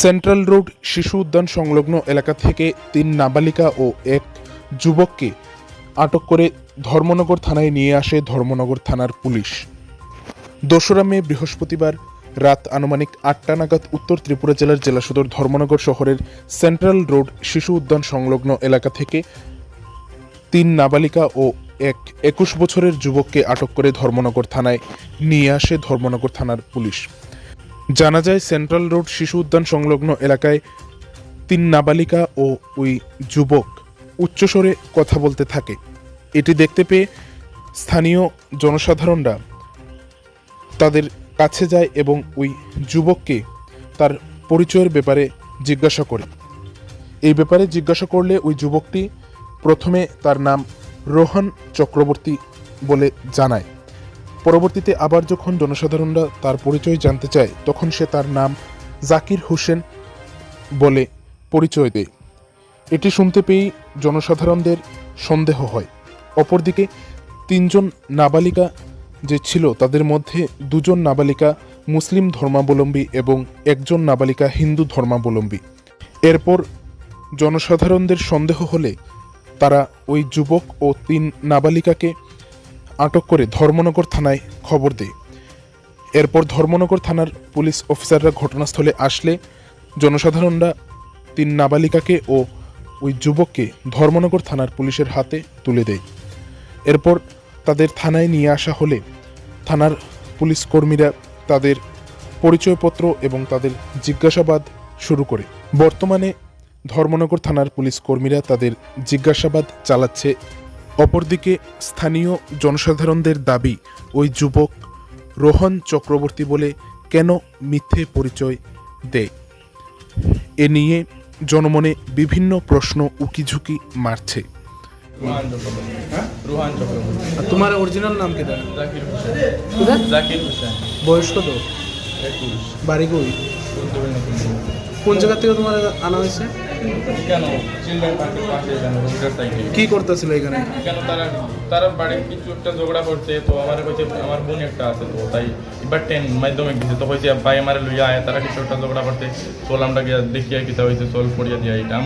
Central road শিশু উদ্যান সংলগ্ন এলাকা থেকে তিন নাবালিকা ও এক যুবককে আটক করে ধর্মনগর থানায় নিয়ে আসে ধর্মনগর থানার পুলিশ। দোসরা মে বৃহস্পতিবার রাত আনুমানিক আটটা নাগাদ উত্তর ত্রিপুরা জেলার জেলা সদর ধর্মনগর শহরের সেন্ট্রাল রোড শিশু উদ্যান সংলগ্ন এলাকা থেকে তিন নাবালিকা ও এক একুশ বছরের যুবককে আটক করে ধর্মনগর থানায় নিয়ে আসে ধর্মনগর থানার পুলিশ। জানা যায়, সেন্ট্রাল রোড শিশু উদ্যান সংলগ্ন এলাকায় তিন নাবালিকা ও ওই যুবক উচ্চস্বরে কথা বলতে থাকে। এটি দেখতে পেয়ে স্থানীয় জনসাধারণরা তাদের কাছে যায় এবং ওই যুবককে তার পরিচয়ের ব্যাপারে জিজ্ঞাসা করে। এই ব্যাপারে জিজ্ঞাসা করলে ওই যুবকটি প্রথমে তার নাম রোহন চক্রবর্তী বলে জানায়। পরবর্তীতে আবার যখন জনসাধারণরা তার পরিচয় জানতে চায়, তখন সে তার নাম জাকির হোসেন বলে পরিচয় দেয়। এটি শুনতে পেয়েই জনসাধারণদের সন্দেহ হয়। অপরদিকে তিনজন নাবালিকা যে ছিল, তাদের মধ্যে দুজন নাবালিকা মুসলিম ধর্মাবলম্বী এবং একজন নাবালিকা হিন্দু ধর্মাবলম্বী। এরপর জনসাধারণদের সন্দেহ হলে তারা ওই যুবক ও তিন নাবালিকাকে আটক করে ধর্মনগর থানায় খবর দেয়। এরপর ধর্মনগর থানার পুলিশ অফিসাররা ঘটনাস্থলে আসলে জনসাধারণরা তিন নাবালিকাকে ও ওই যুবককে ধর্মনগর থানার পুলিশের হাতে তুলে দেয়। এরপর তাদের থানায় নিয়ে আসা হলে থানার পুলিশ কর্মীরা তাদের পরিচয়পত্র এবং তাদের জিজ্ঞাসাবাদ শুরু করে। বর্তমানে ধর্মনগর থানার পুলিশ কর্মীরা তাদের জিজ্ঞাসাবাদ চালাচ্ছে অপরদিকে স্থানীয় জনসাধারণদের দাবি ওই যুবক রোহন চক্রবর্তী বলে কেন মিথ্যে পরিচয় দেয়? এ নিয়ে জনমনে বিভিন্ন প্রশ্ন উকিঝুঁকি মারছে। আর তোমার অরিজিনাল নাম কেটা জাকির হোসেন। বয়স কত? বাড়ি কই। কোন জায়গা থেকে তোমার আনা হয়েছে? কি করতেছিল এখানে? কেন তারা তারা বাড়ির কিছু একটা ঝগড়া করছে তো আমার কাছে আমার বোন একটা আছে তো তাই এবার টেন মাধ্যমে দিছে তো হয়েছে ভাই আমার লইয়া আয় তারা কিছু একটা ঝগড়া করতে চল আমরা গিয়া দেখিয়া কিতা হয়েছে চল পড়িয়া দিয়া এটা